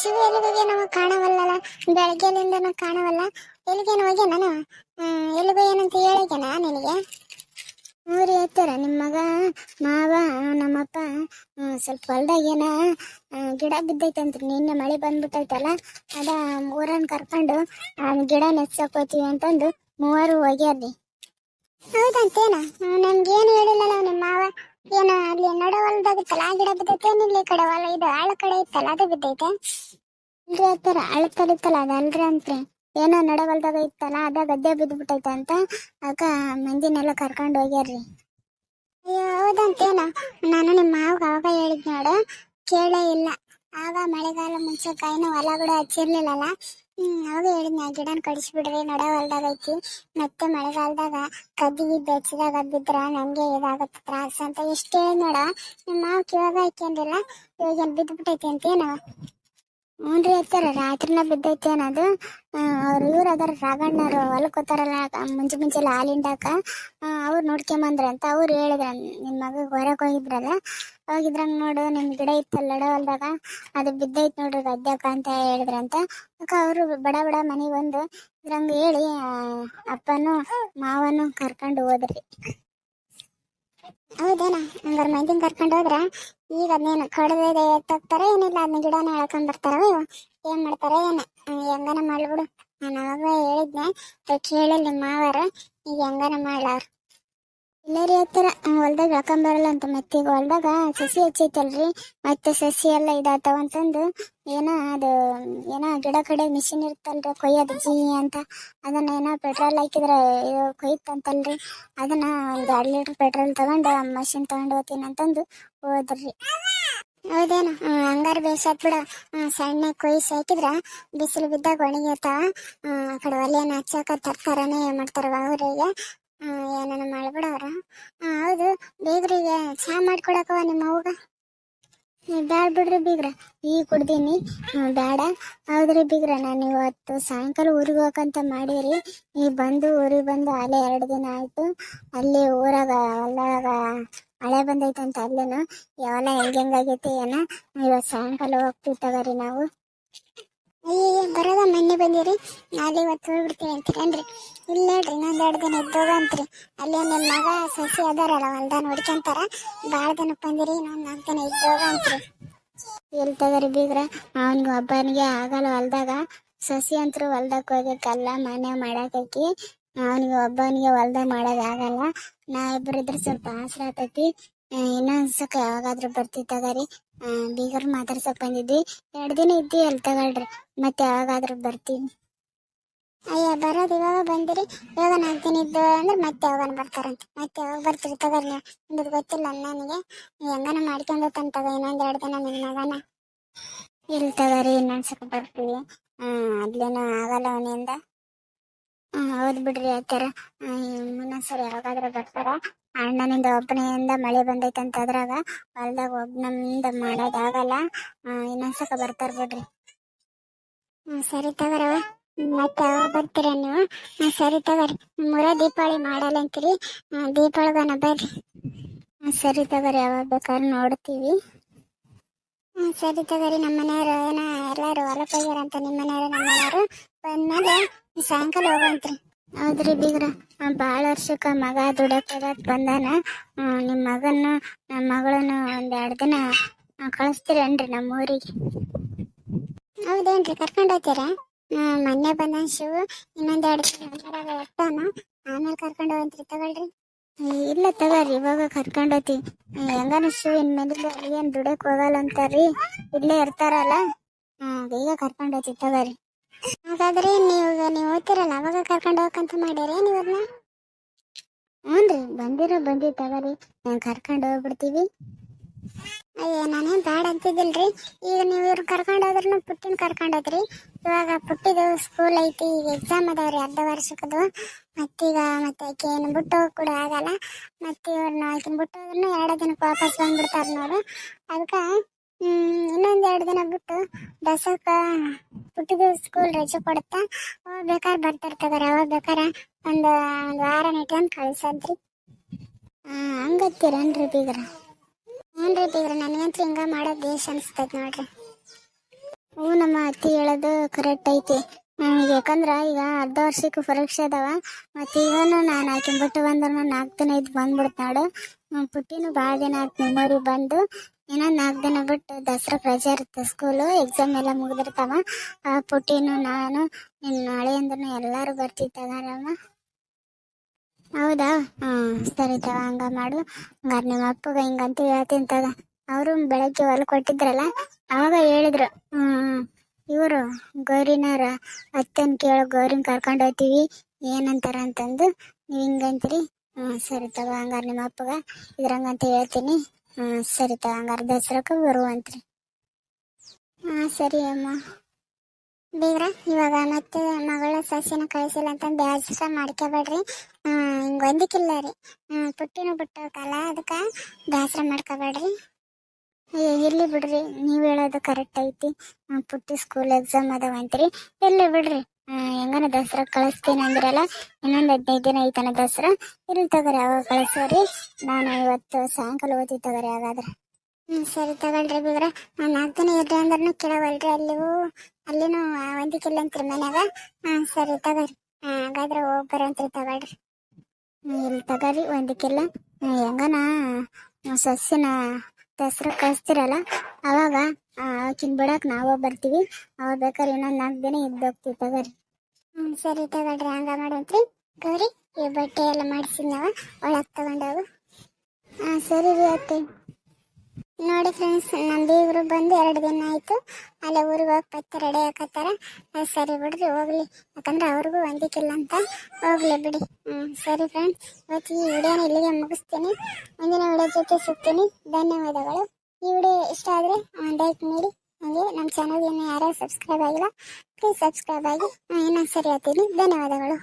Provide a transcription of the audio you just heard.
ಶಿವ ಎಲ್ಲಿಗೆ ನಮಗೆ ಕಾಣವಲ್ಲಲ್ಲ? ಬೆಳಗ್ಗೆಲಿಂದ ಕಾಣವಲ್ಲ? ಎಲ್ಲಿಗೇನು ಹೋಗ್ಯ ನಾನು? ಎಲ್ಲಿಗೆ ಏನಂತ ಹೇಳಿಗೆನ ನಿನಗೆ? ಊರಿ ಹತ್ತಾರ ನಿಮ್ಮ ಮಗ, ಮಾವ, ನಮ್ಮಪ್ಪ ಸ್ವಲ್ಪ ಹೊಲ್ದಾಗೇನ ಗಿಡ ಬಿದ್ದೈತಂತ್ರಿ, ನಿನ್ನೆ ಮಳೆ ಬಂದ್ಬಿಟ್ಟೈತಲ್ಲ, ಅದ ಊರನ್ನ ಕರ್ಕೊಂಡು ಗಿಡ ಹೋಗ್ತೀವಿ ಅಂತಂದು ಮೂವರು ಹೋಗ್ಯಾರ್ರಿ. ಹೌದಂತೇನ? ನನ್ಗೇನು ಹೇಳಿಲ್ಲಲ್ಲ ನಿಮ್ಮ ಮಾವ, ಏನ ನಡು, ಹೊಲದಾಗ ತಲಾ ಗಿಡ ಬಿದ್ದೈತೆ ಇಲ್ಲಿ ಕಡೆ ಹೊಲ, ಇದು ಆಳ ಕಡೆ ಇತ್ತಲ್ಲ ಅದು ಬಿದ್ದೈತೆ. ಇಲ್ರಿ ಅತ್ತಾರ, ಆಳ ಕಡೆ ಇತ್ತಲ್ಲ ಅಂತ್ರಿ. ಏನೋ ನಡ ಹೊಲದಾಗ ಇತ್ತಲ್ಲ ಅದ ಗದ್ದೆ ಬಿದ್ದ್ಬಿಟ್ಟೈತೆ ಅಂತ ಆಗ ಮಂದಿನೆಲ್ಲ ಕರ್ಕೊಂಡು ಹೋಗ್ಯಾರ್ರಿ. ಅಯ್ಯೋ, ಹೌದಂತೇನ? ನಾನು ನಿಮ್ಮ ಮಾವಗ ಅವಾಗ ಹೇಳಿದ್ ನೋಡು, ಕೇಳೇ ಇಲ್ಲ. ಆಗ ಮಳೆಗಾಲ ಮುಂಚೆ ಹೊಲ ಕೂಡ ಹಚ್ಚಿರ್ಲಿಲ್ಲಲ್ಲ ಹ್ಮ್ ಅವಾಗ ಹೇಳಿದ್ನ ಗಿಡನ ಕಡಿಸ್ಬಿಡ್ರಿ, ನಡ ಹೊಲ್ದಾಗ ಐತಿ. ಮತ್ತೆ ಮಳೆಗಾಲದಾಗ ಕದ್ದಿ ಬೆಚ್ಚದಾಗ ಬಿದ್ರ ನಮ್ಗೆ ಇದಾಗತ್ತೆ ತ್ರಾಸ ಅಂತ ಎಷ್ಟೇ ನೋಡ. ನಿಮ್ಮ ಮಾವ ಕಿವಾಗ ಹಾಕ್ಯಂದಿಲ್ಲ ಇವಾಗ ಏನ್ ಬಿದ್ದ್ಬಿಟ್ಟೈತಿ ಅಂತೇನು ಹ್ಞೂನ್ರಿ ಅತ್ತಾರ ರಾತ್ರಿನ ಬಿದ್ದೈತೆ ಅನ್ನೋದು. ಅವ್ರು ಇವ್ರು ಅದಾರ ರಾಘಣ್ಣರು ಹೊಲಕ್ಕೆ ಹೋತಾರಲ್ಲ ಮುಂಚೆ ಮುಂಚೆಲ್ಲ ಹಾಲಿಂಡಾಕ ಅವ್ರು ನೋಡ್ಕೊಂಬಂದ್ರ ಅಂತ ಅವ್ರು ಹೇಳಿದ್ರ ನಿಮ್ಮ ಮಗ ಹೊರಗೆ ಹೋಗಿದ್ರಲ್ಲ, ಹೋಗಿದ್ರಂಗ ನೋಡು, ನಿಮ್ ಗಿಡ ಇತ್ತಲ್ಲ ಲಡ ಹೊಲ್ದಾಗ, ಅದು ಬಿದ್ದೈತ್ ನೋಡ್ರಿ ಗದ್ದೆಕ ಅಂತ ಹೇಳಿದ್ರಂತ ಅಕ್ಕ, ಅವರು ಬಡ ಬಡ ಮನೆಗೆ ಬಂದು ಇದ್ರಂಗ ಹೇಳಿ ಅಪ್ಪನು ಮಾವನು ಕರ್ಕೊಂಡು ಹೋದ್ರಿ. ಹೌದೇನ, ಹಂಗಾರೆ ಮಂದಿನ ಕರ್ಕೊಂಡು ಹೋದ್ರ ಈಗ ಅದನ್ನೇನು ಕಡ್ದೆ ಎತ್ತಾಕ್ತಾರ ಏನಿಲ್ಲ ಅದನ್ನ ಗಿಡನ ಎಳ್ಕೊಂಡ್ ಬರ್ತಾರ ಏನ್ ಮಾಡ್ತಾರೆ ಏನ ಹೆಂಗನ ಮಾಡ್ಬಿಡು. ನಾನು ಅವಾಗ ಹೇಳಿದ್ನೆ ಕೇಳಿಲ್ಲ ಮಾವಾರ, ಈಗ ಹೆಂಗನ ಮಾಡ್ಲಾರ ಇಲ್ಲರಿ ಹತ್ತಿರ ಹೊಲ್ದಾಗ ಎಳ್ಕೊಂಬರಲ್ಲ ಅಂತ, ಮತ್ತೆ ಈಗ ಹೊಲ್ದಾಗ ಸಸಿ ಹಚ್ಚೈತಲ್ರಿ, ಮತ್ತೆ ಸಸಿ ಎಲ್ಲ ಇದಾತಾವ ಅಂತಂದು, ಏನೋ ಅದು ಏನೋ ಗಿಡ ಕಡೆ ಮಿಷಿನ್ ಇರ್ತಲ್ರಿ ಕೊಯ್ಯೋದು ಜೀ ಅಂತ. ಅದನ್ನ ಏನೋ ಪೆಟ್ರೋಲ್ ಹಾಕಿದ್ರೆ ಕೊಯ್ತಂತಲ್ರಿ ಅದನ್ನ ಒಂದ್ ಎರಡ್ ಲೀಟರ್ ಪೆಟ್ರೋಲ್ ತಗೊಂಡು ಮಷಿನ್ ತಗೊಂಡು ಹೋಗ್ತೀನಿ ಅಂತಂದು ಹೋದ್ರಿ. ಹೌದೇನು? ಹಂಗಾರ ಬೇಸಾತ್ ಬಿಡ. ಸಣ್ಣ ಕೊಯ್ಸಿ ಹಾಕಿದ್ರ ಬಿಸಿಲು ಬಿದ್ದಾಗ ಒಣಗಿರ್ತಾವ ಆ ಕಡೆ ಒಲೆಯನ್ನ ಹಚ್ಚಾಕ ತರ್ಕಾರನೇ ಮಾಡ್ತಾರ ಅವ್ರಿಗೆ. ಏನಾನ ಮಾಡ್ಬಿಡವ್ರ. ಹೌದು. ಬೇಗ್ರಿಗೆ ಚಹಾ ಮಾಡ್ಕೊಡಕವ ನಿಮ್ಮ ಅವ್ಗ ಬ್ಯಾಡ ಬಿಡ್ರಿ ಬೀಗ್ರ. ಈಗ ಕುಡ್ದೀನಿ. ಬ್ಯಾಡ. ಹೌದ್ರಿ ಬೀಗ್ರ, ನಾನು ಇವತ್ತು ಸಾಯಂಕಾಲ ಊರಿಗೆ ಹೋಗಂತ ಮಾಡೀರಿ. ಈಗ ಬಂದು ಊರಿಗೆ ಬಂದು ಅಲ್ಲೇ ಎರಡು ದಿನ ಆಯ್ತು. ಅಲ್ಲಿ ಊರಾಗ ಹೊಲ್ದಾಗ ಮಳೆ ಬಂದೈತಂತ ಅಲ್ಲೇನು. ಯಾವ ಹೆಂಗೆ ಏನ. ಇವತ್ತು ಸಾಯಂಕಾಲ ಹೋಗ್ತೀವಿ ತಗೋರಿ ನಾವು. ಅಯ್ಯ ಬರೋದ ಮೊನ್ನೆ ಬಂದಿರಿ? ನಾಳೆ ಇವತ್ತು ಹೋಗ್ಬಿಡ್ತೀವಿ ಅಂತೀರೇನ್ರಿ ಇಲ್ಲ ಹೇಳ್ರಿ, ಇನ್ನೊಂದ್ ಎರಡು ದಿನ ಇದ್ದೋಗ ಅಂತ್ರಿ. ಅಲ್ಲೇ ನಿಮ್ಮ ಮಗ ಸಸಿ ಅದಾರಲ್ಲ ಹೊಲ್ದ ನೋಡ್ಕೊಂತಾರ. ಭಾಳ ದಿನಕ್ಕೆ ಬಂದಿರಿ, ಇನ್ನೊಂದು ನಾಲ್ಕು ದಿನ ಇದ್ದೋಗ ಅಂತ್ರಿ. ಎಲ್ಲಿ ತಗರಿ ಬೀಗ್ರ? ಅವನಿಗೆ ಒಬ್ಬನಿಗೆ ಆಗಲ್ಲ ಹೊಲ್ದಾಗ. ಸಸಿ ಅಂತರು ಹೊಲ್ದಾಗ ಹೋಗಕ್ಕಲ್ಲ ಕಲ್ಲ ಮನೆ ಮಾಡಾಕಿ ಅವನಿಗೆ ಒಬ್ಬನಿಗೆ ಹೊಲ್ದಾಗ ಮಾಡೋದಾಗಲ್ಲ ನಾ ಇಬ್ರು ಇದ್ರೆ ಸ್ವಲ್ಪ ಆಸರ ಆತೈತಿ. ಆ, ಇನ್ನೊಂದ್ಸಕ ಯಾವಾಗಾದ್ರೂ ಬರ್ತೀವಿ ತಗೋರಿ ಬೀಗರ್ ಮಾತಾಡ್ಸಕ್ ಬಂದಿದ್ವಿ. ಎರಡು ದಿನ ಇದ್ದಿ ಅಲ್ಲಿ ತಗೊಳ್ರಿ. ಮತ್ತೆ ಯಾವಾಗಾದ್ರೂ ಬರ್ತೀವಿ ಅಯ್ಯ ಬರೋದು ಇವಾಗ ಬಂದಿರಿ. ಇವಾಗ ನಾಲ್ಕು ದಿನ ಇದ್ದು ಅಂದ್ರೆ ಮತ್ತೆ ಯಾವಾಗ ಬರ್ತಾರಂತ. ಮತ್ತೆ ಯಾವಾಗ ಬರ್ತೀರಿ ತಗೋರಿ ನೀವು ನಿಮ್ದು ಗೊತ್ತಿಲ್ಲ ನನಗೆ. ಹೆಂಗನ ಮಾಡ್ಕೊಂಡು ತಗೋ ಇನ್ನೊಂದ್ ಎರಡು ದಿನ ನಿಮ್ಮ ಮಗನ. ಇಲ್ಲಿ ತಗೋರಿ ಇನ್ನೊಂದ್ಸಕ ಬರ್ತೀವಿ. ಹ್ಮ್ ಅದ್ಲೇನೋ ಆಗಲ್ಲ ಅವನಿಂದ. ಹೌದ್ ಬಿಡ್ರಿ ಆತರ ಸರಿ ಯಾವಾಗಾದ್ರೂ ಬರ್ತಾರ. ಅಣ್ಣನಿಂದ ಒಬ್ಬನೆಯಿಂದ ಮಳೆ ಬಂದೈತಂತ ಅದ್ರಾಗ, ಹೊಲ್ದಾಗ ಒಬ್ಬನಿಂದ ಮಾಡೋದಾಗಲ್ಲ ಇನ್ನೊಂದ್ಸಕ ಬರ್ತಾರ ಬಿಡ್ರಿ. ಹ್ಮ್, ಸರಿ ತಗೋರವ ಮತ್ತೆ ಯಾವಾಗ ಬರ್ತೀರ ನೀವು? ಹ್ಮ್, ಸರಿ ತಗೋರಿ. ಮುರ ದೀಪಾವಳಿ ಮಾಡಲ್ಲ ಅಂತೀರಿ? ದೀಪಾವಳಿಗನ ಬರ್ರಿ. ಹ್ಮ್, ಸರಿ ತಗೋರಿ, ಯಾವಾಗ ಬೇಕಾದ್ರೆ ನೋಡ್ತೀವಿ. ಹ್ಮ್, ಸರಿ ತಗೋರಿ ನಮ್ಮ ಮನೆಯವರು ಏನ, ಎಲ್ಲಾರು ಹೊಲಕ್ಕೆ ಹೋಗ್ಯಾರ ಅಂತ ನಿಮ್ಮ ಮನೆಯವರು ನಮ್ಮ ಮನೆಯವರು? ಬಂದ್ಮೇಲೆ ಸಾಯಂಕಾಲ ಹೋಗಂತ್ರಿ ಹೌದ್ರಿ ಬೀಗ್ರ. ಭಾಳ ವರ್ಷಕ್ಕ ಮಗ ದುಡಕ್ ಹೋಗಕ್ ಬಂದಾನ ನಿಮ್ ಮಗನ ನಮ್ಮ ಮಗಳನ್ನ ಒಂದ್ ಎರಡ್ ದಿನ ಕಳಿಸ್ತೀರೇನ್ರಿ ನಮ್ಮ ಊರಿಗೆ ಹೌದೇನ್ರಿ ಕರ್ಕೊಂಡ್ ಹೋಗ್ತೀರಾ? ಮೊನ್ನೆ ಬಂದ ಶಿವ ಇನ್ನೊಂದ್ ಎರಡ್ ದಿನ ಊರಾಗ ಇರ್ತಾನ ಆಮೇಲೆ ಕರ್ಕೊಂಡು ಹೋಗಂತ್ರಿ ತಗೊಳ್ರಿ. ಇಲ್ಲ ತಗೋರಿ ಇವಾಗ ಕರ್ಕೊಂಡ್ ಹೋತಿ ಹೆಂಗನ ಶಿವ ಇನ್ಮೇಲೆ ಏನ್ ದುಡಕ್ ಹೋಗಲ್ಲ ಅಂತಾರ್ರಿ ಇಲ್ಲೇ ಇರ್ತಾರಲ್ಲ. ಹ್ಮ್ ಈಗ ಕರ್ಕೊಂಡ್ ಹೋತಿ ತಗೋರಿ. ಹಾಗಾದ್ರೆ ನೀವು ನೀವು ಓದ್ತಿರಲ್ಲ ಅವಾಗ ಕರ್ಕೊಂಡು ಹೋಗಕ್ಕಂತ ಮಾಡಿರಿ ನೀವು ಅದನ್ನ ರೀ, ಬಂದಿರೋ ಬಂದಿ ತಗೋರಿ. ನಾವು ಕರ್ಕೊಂಡು ಹೋಗ್ಬಿಡ್ತೀವಿ. ಅಯ್ಯೋ, ನಾನೇನು ಬ್ಯಾಡ ಅಂತಿದ್ದಿಲ್ರಿ? ಈಗ ನೀವು ಇವ್ರು ಕರ್ಕೊಂಡು ಹೋದ್ರೂ ಪುಟ್ಟಿನ ಕರ್ಕೊಂಡು ಹೋದ್ರಿ. ಇವಾಗ ಪುಟ್ಟಿದು ಸ್ಕೂಲ್ ಐತಿ, ಈಗ ಎಕ್ಸಾಮ್ ಅದಾವ್ರಿ ಅರ್ಧ ವರ್ಷಕ್ಕದು. ಮತ್ತೀಗ ಮತ್ತೆ ಆಕೆ ಏನು ಬಿಟ್ಟು ಹೋಗಿ ಕೂಡ ಆಗಲ್ಲ. ಮತ್ತೆ ಇವ್ರನ್ನ ಆಕಿನ ಬಿಟ್ಟು ಹೋದ್ರೂ ಎರಡು ದಿನಕ್ಕೆ ವಾಪಸ್ ಬಂದ್ಬಿಡ್ತಾರೆ ನೋಡು. ಅದಕ್ಕೆ ಇನ್ನೊಂದ್ ಎರಡು ದಿನ ಬಿಟ್ಟು ದಸಕ ಪುಟ್ಟಿದು ಸ್ಕೂಲ್ ರಜೆ ಕೊಡುತ್ತಾ ಅವಾಗ ಬೇಕಾದ್ರೆ ಬರ್ತಿರ್ತಾರೆ ತಗೋರಿ ಅವಾಗ ಬೇಕಾರ ಒಂದು ಒಂದು ವಾರ ನಿಟ್ಕೊಂಡು ಕಳ್ಸದ್ರಿ ಹಂಗತ್ತೀರೇನ್ರಿ ಬೀಗ್ರ? ಏನ್ರಿ ಬೀಗ್ರ ನನಗಂತೂ ಹಿಂಗ ಮಾಡೋದು ದೇಶ ಅನಿಸ್ತೈತೆ ನೋಡ್ರಿ. ಹ್ಞೂ ನಮ್ಮ ಅತ್ತಿ ಹೇಳೋದು ಕರೆಕ್ಟ್ ಐತಿ. ಯಾಕಂದ್ರೆ ಈಗ ಅರ್ಧ ವರ್ಷಕ್ಕೆ ಪರೀಕ್ಷೆ ಅದಾವ ಮತ್ತೆ ನಾನು ಆಕಿನ ಬಿಟ್ಟು ಬಂದ್ರು ನಾಲ್ಕು ದಿನ ಇದ್ದು ಬಂದ್ಬಿಡ್ತು ನೋಡು. ಹ್ಮ್, ಪುಟ್ಟಿನೂ ಭಾಳ ದಿನ ಆಯ್ತು ಮೆಮೊರಿ ಬಂದು. ಇನ್ನೊಂದು ನಾಲ್ಕು ದಿನ ಬಿಟ್ಟು ದಸರಾ ರಜೆ ಇರುತ್ತೆ ಸ್ಕೂಲು ಎಕ್ಸಾಮ್ ಎಲ್ಲ ಮುಗಿದಿರ್ತಾವ. ಪುಟ್ಟಿನು ನಾನು, ನಿನ್ನ ನಾಳೆ ಅಂದ್ರೂ ಎಲ್ಲರೂ ಬರ್ತಿತ್ತಾರಮ್ಮ ಹೌದಾ? ಹ್ಮ್ ಸರಿ ತವ ಹಂಗ ಮಾಡು. ಹಂಗಾರೆ ನಿಮ್ಮ ಅಪ್ಪಗ ಹಿಂಗಂತ ಹೇಳ್ತೀನಿ ತಗ. ಅವರು ಬೆಳಗ್ಗೆ ಹೊಲ ಕೊಟ್ಟಿದ್ರಲ್ಲ, ಅವಾಗ ಹೇಳಿದ್ರು. ಹ್ಮ್ ಇವರು ಗೌರಿನವ್ರ ಅತ್ತನ್ ಕೇಳೋ ಗೌರಿನ ಕರ್ಕೊಂಡು ಹೋಗ್ತೀವಿ, ಏನಂತಾರ ಅಂತಂದು ನೀವು ಹಿಂಗಂತೀರಿ? ಹ್ಮ್, ಸರಿ ತಗೋ, ಹಂಗಾರೆ ನಿಮ್ಮ ಅಪ್ಪಗ ಇದ್ರಂಗಂತ ಹೇಳ್ತೀನಿ. ಹ್ಮ್, ಸರಿ ತಗ ಹಂಗಾರೆ ದಸರಾಕ ಬರುವಂತ್ರಿ ಹಾ, ಸರಿ ಅಮ್ಮ. ಬೀಗ್ರ, ಇವಾಗ ಮತ್ತೆ ಮಗಳ ಸಸಿನ ಕಳಿಸಿಲ್ಲ ಅಂತ ಬೇಸರ ಮಾಡ್ಕೋಬೇಡ್ರಿ. ಹಿಂಗೆ ಒಂದಕ್ಕಿಲ್ಲ ರೀ. ಪುಟ್ಟಿನೂ ಬಿಟ್ಟೋಕಲ್ಲ ಅದಕ್ಕೆ ಬೇಸರ ಮಾಡ್ಕೋಬೇಡ್ರಿ. ಇರ್ಲಿ ಬಿಡ್ರಿ, ನೀವು ಹೇಳೋದು ಕರೆಕ್ಟ್ ಐತಿ. ಪುಟ್ಟಿ ಸ್ಕೂಲ್ ಎಕ್ಸಾಮ್ ಅದಾವಂತ್ರಿ ಇರ್ಲಿ ಬಿಡ್ರಿ. ಹೆಂಗನ ದಸರಾ ಕಳಿಸ್ತೀನಿ ಅಂದ್ರಲ್ಲ, ಇನ್ನೊಂದು ಹದಿನೈದು ದಿನ ಐತನ ದಸರಾ? ಇರ್ಲಿ ತಗೋರಿ, ಅವಾಗ ಕಳಿಸೋರಿ. ನಾನು ಇವತ್ತು ಸಾಯಂಕಾಲ ಓದಿ ತಗೋರಿ ಹಾಗಾದ್ರೆ. ಹ್ಮ್, ಸರಿ ತಗೊಳ್ರಿ ಬಿಗ್ರ ನಾನು ನಾಲ್ಕು ದಿನ ಇರ್ರಿ ಅಂದ್ರೂ ಕೇಳವಲ್ರಿ ಅಲ್ಲಿವು ಅಲ್ಲಿನೂ ಒಂದಿಕ್ಕಿಲ್ಲ ಅಂತ್ರಿ ಮನ್ಯಾಗ? ಹಾಂ, ಸರಿ ತಗೋರಿ. ಹಾಗಾದ್ರೆ ಹೋಗಿ ಬರೋಂತ್ರಿ ತಗೊಳ್ರಿ. ಇಲ್ಲಿ ತಗೋರಿ ಒಂದಕ್ಕೆಲ್ಲ ಹೆಂಗನ ಸಸ್ಯನ ದಸರಾ ಕಳಿಸ್ತಿರಲ್ಲ, ಅವಾಗ ಆಕಿನ ಬಿಡಕ್ಕೆ ನಾವು ಬರ್ತೀವಿ. ಅವಾಗ ಬೇಕಾದ್ರೆ ಇನ್ನೊಂದು ನಾಲ್ಕು ದಿನ ಇದ್ದೋಗ್ತೀವಿ ತಗೋರಿ. ಸರಿ ತಗೊಳ್ರಿ, ಹಂಗ ಮಾಡಂತ್ರಿ ಗೌರಿ, ಈ ಬಟ್ಟೆ ಎಲ್ಲ ಮಾಡಿಸಿದ್ನವ ಒಳಗೆ ತಗೊಂಡವು ಹಾ, ಸರಿ ರೀ ಅತ್ತೆ. ನೋಡಿ ಫ್ರೆಂಡ್ಸ್ ನಮ್ಮ ಬೀಗರು ಬಂದು ಎರಡು ದಿನ ಆಯಿತು. ಅಲ್ಲೇ ಊರಿಗೆ ಹೋಗಿ ಪತ್ತೆ ರೆಡಿ ಹಾಕತ್ತಾರ. ಸರಿ ಬಿಡ್ರಿ, ಹೋಗ್ಲಿ. ಯಾಕಂದ್ರೆ ಅವ್ರಿಗೂ ಹೊಂದಿಕ್ಕಿಲ್ಲ ಅಂತ. ಹೋಗ್ಲಿ ಬಿಡಿ. ಹ್ಞೂ ಸರಿ ಫ್ರೆಂಡ್ಸ್ ಇವತ್ತು ಈ ವಿಡಿಯೋನ ಇಲ್ಲಿಗೆ ಮುಗಿಸ್ತೀನಿ. ಮುಂದಿನ ವಿಡಿಯೋ ಜೊತೆ ಸಿಗ್ತೀನಿ. ಧನ್ಯವಾದಗಳು. ಈ ವಿಡಿಯೋ ಇಷ್ಟ ಆದರೆ ಒಂದು ಲೈಕ್ ನೀಡಿ ಹಾಗೆ ನಮ್ಮ ಚಾನಲ್ಗೆ ಯಾರು ಸಬ್ಸ್ಕ್ರೈಬ್ ಆಗಿಲ್ಲ ಪ್ಲೀಸ್ ಸಬ್ಸ್ಕ್ರೈಬ್ ಆಗಿ ಇನ್ನೊಂದು ಸರಿ ಹೇಳ್ತೀನಿ. ಧನ್ಯವಾದಗಳು.